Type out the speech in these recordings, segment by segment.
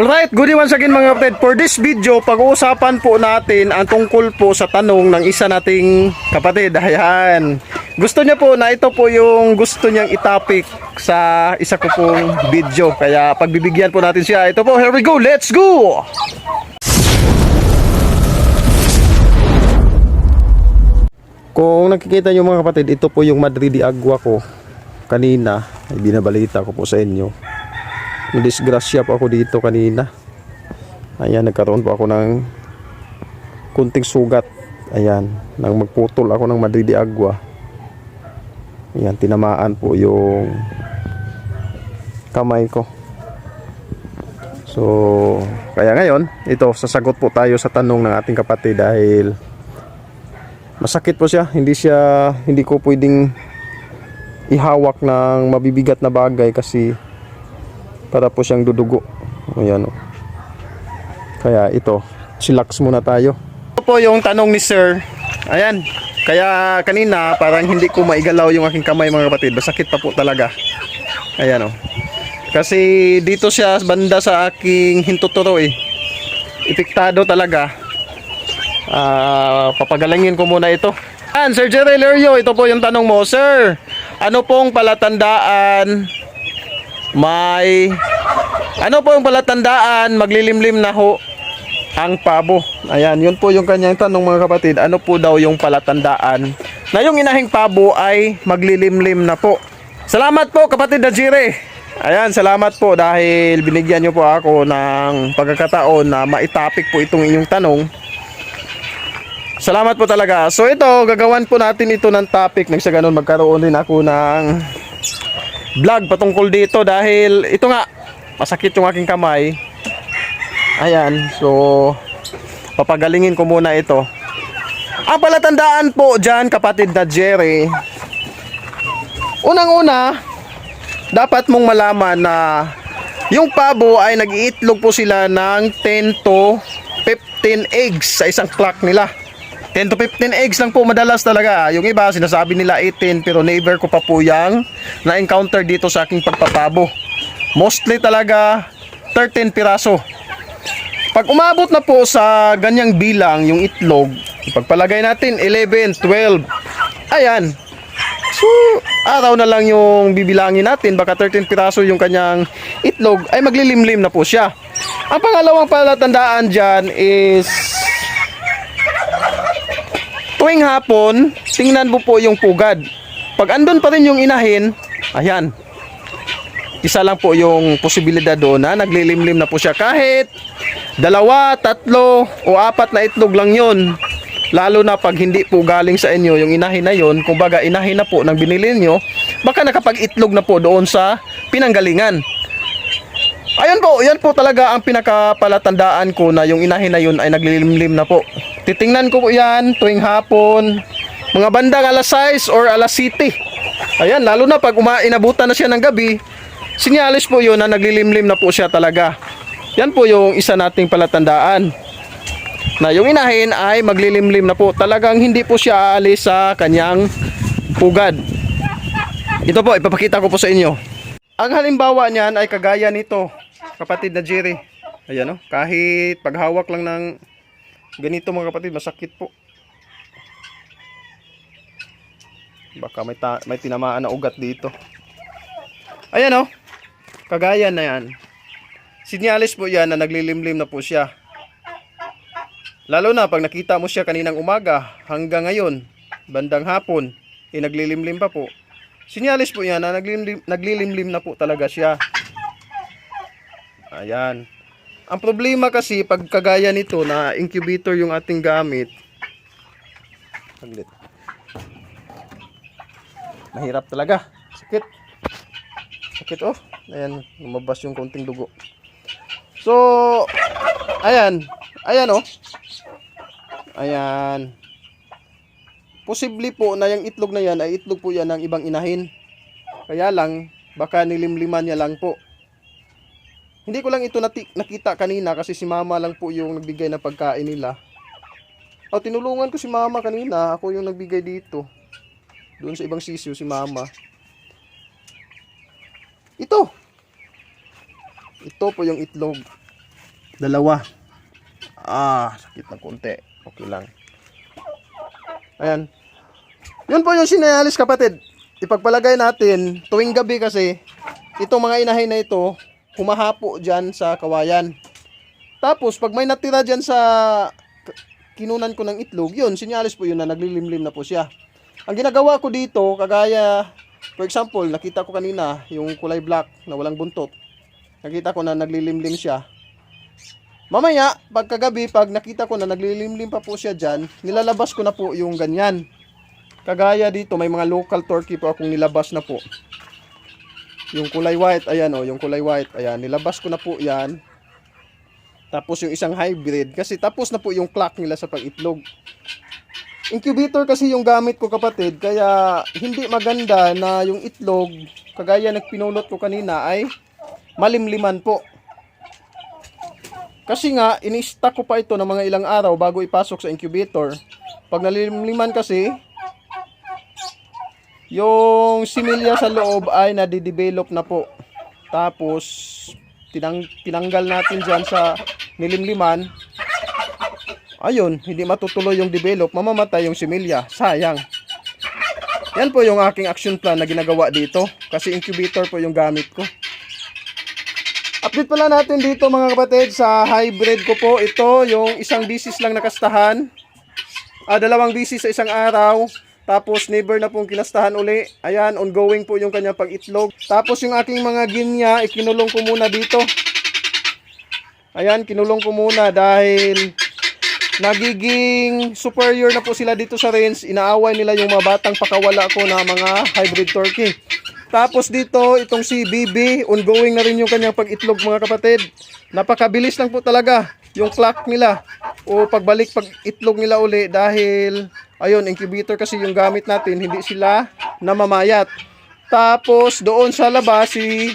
Alright, good once again mga kapatid. For this video, pag-uusapan po natin ang tungkol po sa tanong ng isa nating kapatid. Ayan. Gusto niya po na ito po yung gusto niyang itapik sa isa ko pong video. Kaya pagbibigyan po natin siya. Ito po, here we go. Let's go! Kung nakikita niyo mga kapatid, ito po yung Madrid Agua ko kanina. Ay binabalita ko po sa inyo. Nadisgrasya po ako dito kanina. Ayan, nagkaroon po ako ng kunting sugat. Ayan, nang magputol ako ng Madrid de Agua. Ayan, tinamaan po yung kamay ko. So, kaya ngayon, ito, sasagot po tayo sa tanong ng ating kapatid dahil masakit po siya. Hindi siya, hindi ko pwedeng ihawak ng mabibigat na bagay kasi para po siyang dudugo. Ayan o. Kaya ito, chillax muna tayo. Ito po yung tanong ni sir. Ayan. Kaya kanina parang hindi ko maigalaw yung aking kamay mga kapatid. Masakit pa po talaga. Ayan o. Kasi dito siya banda sa aking hintuturo eh. Ipiktado talaga. Ah, papagalangin ko muna ito. Sir Jerry Lerio, ito po yung tanong mo. Sir, ano pong palatandaan may ano po yung palatandaan maglilimlim na ho ang pabo. Ayan, yun po yung kanyang tanong mga kapatid. Ano po daw yung palatandaan na yung inahing pabo ay maglilimlim na po. Salamat po kapatid na Jire. Ayan, salamat po dahil binigyan niyo po ako ng pagkakataon na maitapik po itong inyong tanong. Salamat po talaga. So ito, gagawan po natin ito ng topic nang sa ganun magkaroon din ako ng vlog patungkol dito dahil ito nga masakit yung aking kamay. Ayan so papagalingin ko muna ito. Ang palatandaan po dyan kapatid na Jerry unang una dapat mong malaman na yung pabo ay nag-iitlog po sila ng 10 to 15 eggs sa isang clock nila 10 to 15 eggs lang po madalas talaga. Yung iba sinasabi nila 18 pero never ko pa po yang na-encounter dito sa aking pagpapabo. Mostly talaga 13 piraso. Pag umabot na po sa ganyang bilang yung itlog, ipagpalagay natin 11, 12. Ayan. So, araw na lang yung bibilangin natin, baka 13 piraso yung kanyang itlog, ay maglilimlim na po siya. Ang pangalawang palatandaan dyan is Tuwing hapon, tingnan mo po yung pugad. Pag andun pa rin yung inahin, ayan. Isa lang po yung posibilidad doon na naglilimlim na po siya. Kahit dalawa, tatlo o apat na itlog lang yon. Lalo na pag hindi po galing sa inyo yung inahin na yon, kumbaga inahin na po ng binili nyo, baka nakapag-itlog na po doon sa pinanggalingan. Ayun po, yan po talaga ang pinakapalatandaan ko na yung inahin na yun ay naglilimlim na po. Titingnan ko po yan tuwing hapon, mga bandang alas 6 or alas 7. Ayan, lalo na pag uma inabutan na siya ng gabi, sinyalis po yun na naglilimlim na po siya talaga. Yan po yung isa nating palatandaan. Na yung inahin ay maglilimlim na po. Talagang hindi po siya aalis sa kanyang pugad. Ito po, ipapakita ko po sa inyo. Ang halimbawa niyan ay kagaya nito, kapatid na Jerry. Ayan o, kahit paghawak lang ng ganito mga kapatid, masakit po. Baka may, may tinamaan na ugat dito. Ayan o, kagaya na yan. Sinyalis po yan na naglilimlim na po siya. Lalo na pag nakita mo siya kaninang umaga hanggang ngayon, bandang hapon, eh naglilimlim pa po. Sinyalis po yan na naglilimlim, naglilimlim na po talaga siya. Ayan. Ang problema kasi pag kagaya nito na incubator yung ating gamit. Saglit. Mahirap talaga. Sakit. Sakit oh. Ayan, lumabas yung konting dugo. So, ayan. Ayan oh. Ayan. Posible po na yung itlog na yan ay itlog po yan ng ibang inahin. Kaya lang, baka nilimliman niya lang po. Hindi ko lang ito nakita kanina kasi si mama lang po yung nagbigay ng pagkain nila. O, tinulungan ko si mama kanina. Ako yung nagbigay dito. Doon sa ibang sisyo, si mama. Ito. Ito po yung itlog. Dalawa. Ah, sakit na konti. Okay lang. Ayan. Yun po yung sinayalis kapatid. Ipagpalagay natin, tuwing gabi kasi, itong mga inahin na ito, humahapo dyan sa kawayan. Tapos, pag may natira dyan sa kinunan ko ng itlog, yun, sinyalis po yun na naglilimlim na po siya. Ang ginagawa ko dito, kagaya, for example, nakita ko kanina, yung kulay black na walang buntot. Nakita ko na naglilimlim siya. Mamaya, pagkagabi, pag nakita ko na naglilimlim pa po siya dyan, nilalabas ko na po yung ganyan. Kagaya dito, may mga local turkey po akong nilabas na po. Yung kulay white, ayan o, yung kulay white, ayan, nilabas ko na po yan. Tapos yung isang hybrid, kasi tapos na po yung clock nila sa pag-itlog. Incubator kasi yung gamit ko kapatid, kaya hindi maganda na yung itlog, kagaya nagpinulot ko kanina ay malimliman po. Kasi nga, ini-stack ko pa ito ng mga ilang araw bago ipasok sa incubator. Pag nalimliman kasi, yung similya sa loob ay nadidevelop na po. Tapos, tinang, tinanggal natin dyan sa nilimliman. Ayun, hindi matutuloy yung develop, mamamatay yung similya. Sayang. Yan po yung aking action plan na ginagawa dito. Kasi incubator po yung gamit ko. Update pala natin dito mga kapatid sa hybrid ko po. Ito yung isang bisis lang nakastahan. Ah, dalawang bisis sa isang araw. Tapos never na pong kinastahan uli. Ayan, ongoing po yung kanyang pag-itlog. Tapos yung aking mga ginya, ikinulong ko muna dito. Ayan, kinulong ko muna dahil nagiging superior na po sila dito sa range. Inaaway nila yung mga batang pakawala ko na mga hybrid turkey. Tapos dito, itong si BB, ongoing na rin yung kanyang pag-itlog mga kapatid. Napakabilis lang po talaga yung clock nila o pagbalik pag itlog nila uli dahil ayun, incubator kasi yung gamit natin, hindi sila namamayat. Tapos doon sa labas si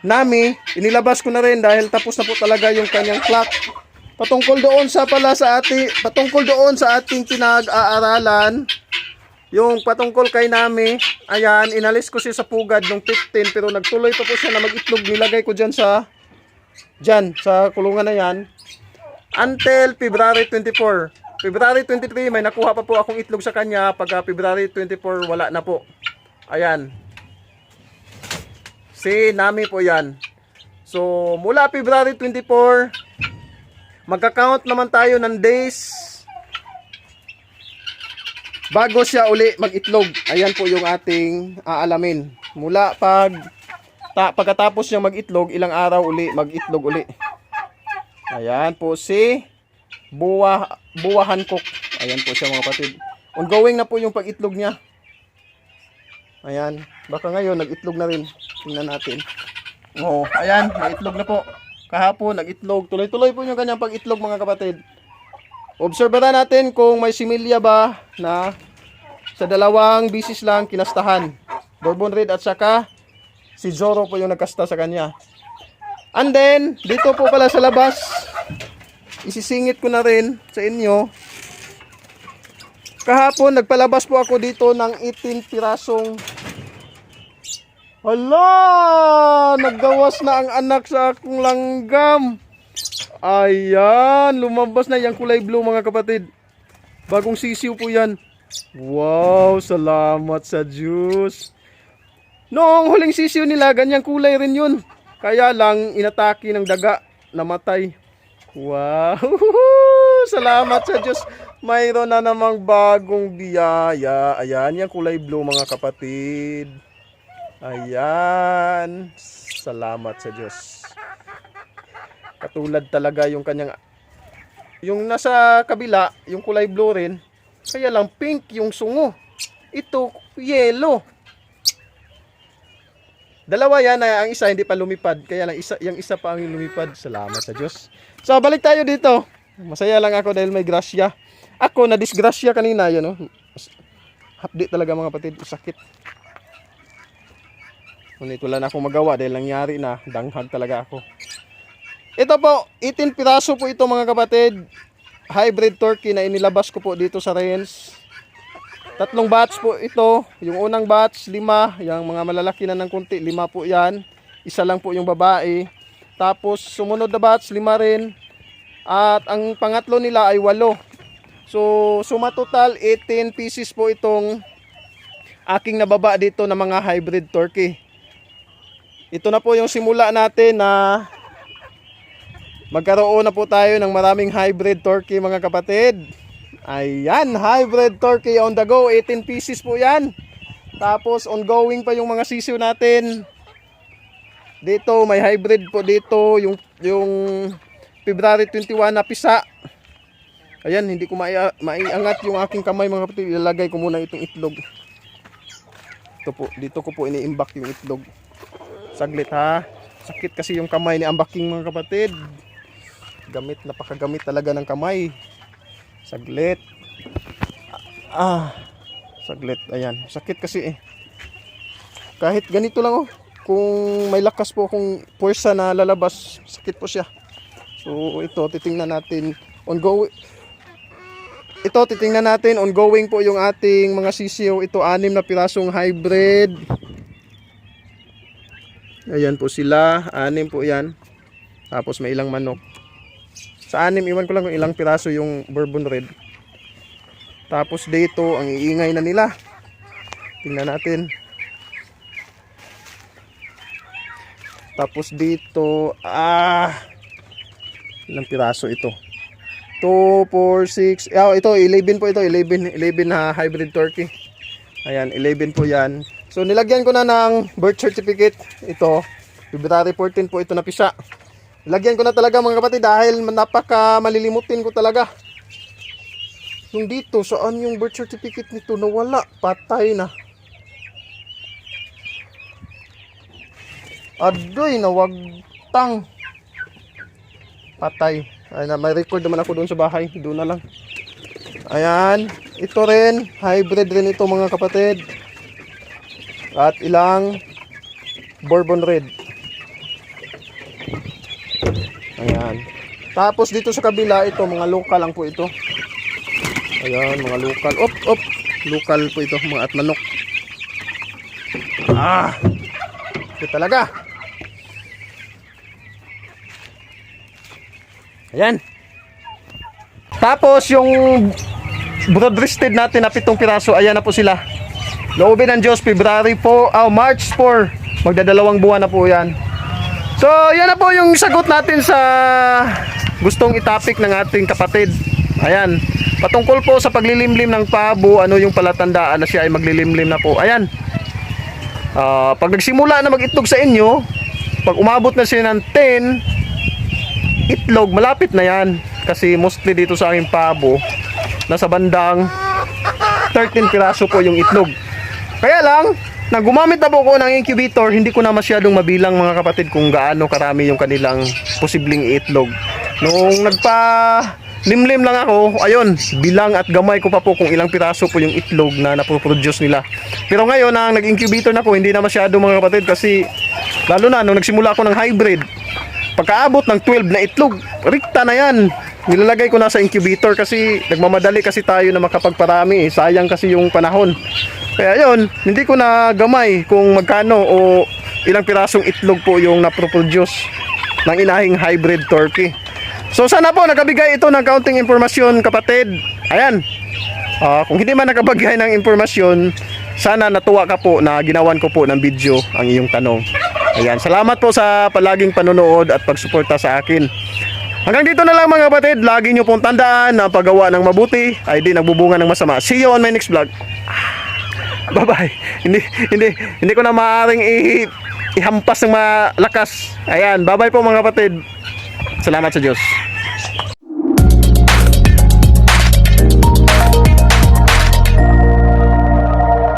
Nami, inilabas ko na rin dahil tapos na po talaga yung kanyang clock. Patungkol doon sa pala sa ati, patungkol doon sa ating pinag-aaralan, yung patungkol kay Nami, ayan, inalis ko siya sa pugad nung 15 pero nagtuloy pa po siya na mag-itlog. Nilagay ko dyan sa, dyan, sa kulungan na yan. Until February 24. February 23, may nakuha pa po akong itlog sa kanya. Pagka February 24, wala na po. Ayan. Si Nami po yan. So, mula February 24, magka-count naman tayo ng days bago siya uli mag-itlog. Ayan po yung ating aalamin. Mula pag ta, pagkatapos niya mag-itlog, ilang araw uli mag-itlog uli. Ayan po si Buwa, Buwa Hancock. Ayan po siya mga kapatid. Ongoing na po yung pag-itlog niya. Ayan. Baka ngayon nag-itlog na rin. Tingnan natin. Oo. Ayan. Nag-itlog na po. Kahapon nag-itlog. Tuloy-tuloy po yung kanyang pag-itlog mga kapatid. Obserbahan natin kung may similya ba na sa dalawang bisis lang kinastahan. Bourbon Red at saka si Zoro po yung nagkasta sa kanya. And then, dito po pala sa labas, isisingit ko na rin sa inyo. Kahapon, nagpalabas po ako dito ng 18 pirasong Hala! Naggawas na ang anak sa akong langgam. Ayan, lumabas na yung kulay blue mga kapatid. Bagong sisiw po yan. Wow, salamat sa Diyos. Noong huling sisiw nila, ganyang kulay rin yun. Kaya lang, inatake ng daga, namatay. Wow, salamat sa Diyos. Mayroon na namang bagong biyaya. Ayan, yung kulay blue mga kapatid. Ayan, salamat sa Diyos. Katulad talaga yung kanyang yung nasa kabila, yung kulay blue rin, kaya lang pink yung sungo. Ito, yellow. Dalawa yan, ay ang isa hindi pa lumipad. Kaya lang isa, yung isa pa ang lumipad. Salamat sa Diyos. So, balik tayo dito. Masaya lang ako dahil may grasya. Ako, na disgrasya kanina, yun, no? Update talaga mga kapatid, sakit. Ngunit wala na akong magawa dahil nangyari na, danghag talaga ako. Ito po, 18 piraso po ito mga kapatid. Hybrid turkey na inilabas ko po dito sa range. Tatlong batch po ito. Yung unang batch, lima. Yung mga malalaki na ng kunti, lima po yan. Isa lang po yung babae. Tapos sumunod na batch, lima rin. At ang pangatlo nila ay walo. So, suma total 18 pieces po itong aking nababa dito na mga hybrid turkey. Ito na po yung simula natin na magkaroon na po tayo ng maraming hybrid turkey mga kapatid. Ayan, hybrid turkey on the go. 18 pieces po yan. Tapos ongoing pa yung mga sisiw natin. Dito may hybrid po dito yung yung February 21 na pisa. Ayan, hindi ko mai maiangat yung aking kamay mga kapatid. Ilalagay ko muna itong itlog. Ito po, dito ko po iniimbak yung itlog. Saglit ha. Sakit kasi yung kamay ni ambaking mga kapatid. Gamit, napakagamit talaga ng kamay. Saglit. Ah, saglit. Ayan, sakit kasi eh. Kahit ganito lang oh. Kung may lakas po kung puwersa na lalabas, sakit po siya. So ito, titingnan natin ongoing ito, titingnan natin, ongoing po yung ating mga sisiyo. Ito, anim na pirasong hybrid. Ayan po sila, anim po yan. Tapos may ilang manok. Sa anim, iwan ko lang kung ilang piraso yung bourbon red. Tapos dito, ang iingay na nila. Tingnan natin. Tapos dito, ah, ilang piraso ito. 2, 4, 6, oh, ito, 11 po ito, 11, 11 na hybrid turkey. Ayan, 11 po yan. So, nilagyan ko na ng birth certificate. Ito, February 14 po ito na pisa. Nilagyan ko na talaga mga kapatid dahil napaka malilimutin ko talaga. Yung dito, saan yung birth certificate nito? Nawala, patay na. Adoy, nawagtang. Patay. Ay na, may record naman ako doon sa bahay. Doon na lang. Ayan. Ito rin. Hybrid rin ito mga kapatid. At ilang Bourbon Red. Ayan. Tapos dito sa kabila, ito mga local lang po ito. Ayan, mga local. Op, op. Local po ito, mga at manok. Ah. Ito talaga. Ayan. Tapos yung broad natin na pitong piraso, ayan na po sila. Loobin ng Diyos, February 4, oh, March 4. Magdadalawang buwan na po yan. So, yan na po yung sagot natin sa gustong itapik ng ating kapatid. Ayan. Patungkol po sa paglilimlim ng pabo, ano yung palatandaan na siya ay maglilimlim na po. Ayan. Ah, pag nagsimula na mag-itlog sa inyo, pag umabot na siya ng 10, itlog, malapit na yan. Kasi mostly dito sa aking pabo, nasa bandang 13 piraso po yung itlog. Kaya lang, nang gumamit na po ko ng incubator, hindi ko na masyadong mabilang mga kapatid kung gaano karami yung kanilang posibleng itlog. Nung nagpa limlim lang ako, ayun, bilang at gamay ko pa po kung ilang piraso po yung itlog na napoproduce nila. Pero ngayon, nang nag-incubator na po, hindi na masyado mga kapatid kasi lalo na nung nagsimula ako ng hybrid, pagkaabot ng 12 na itlog, rikta na yan. Nilalagay ko na sa incubator kasi nagmamadali kasi tayo na makapagparami. eh. Sayang kasi yung panahon. Kaya yun, hindi ko na gamay kung magkano o ilang pirasong itlog po yung naproproduce ng inahing hybrid turkey. So sana po nakabigay ito ng kaunting impormasyon kapatid. Ayan. Ah, kung hindi man nakabagay ng impormasyon, sana natuwa ka po na ginawan ko po ng video ang iyong tanong. Ayan, salamat po sa palaging panonood at pagsuporta sa akin. Hanggang dito na lang mga kapatid, lagi nyo pong tandaan na paggawa ng mabuti ay di nagbubunga ng masama. See you on my next vlog. Bye bye. Hindi hindi hindi ko na maaring i ihampas ng malakas. Ayan, bye bye po mga kapatid. Salamat sa Diyos.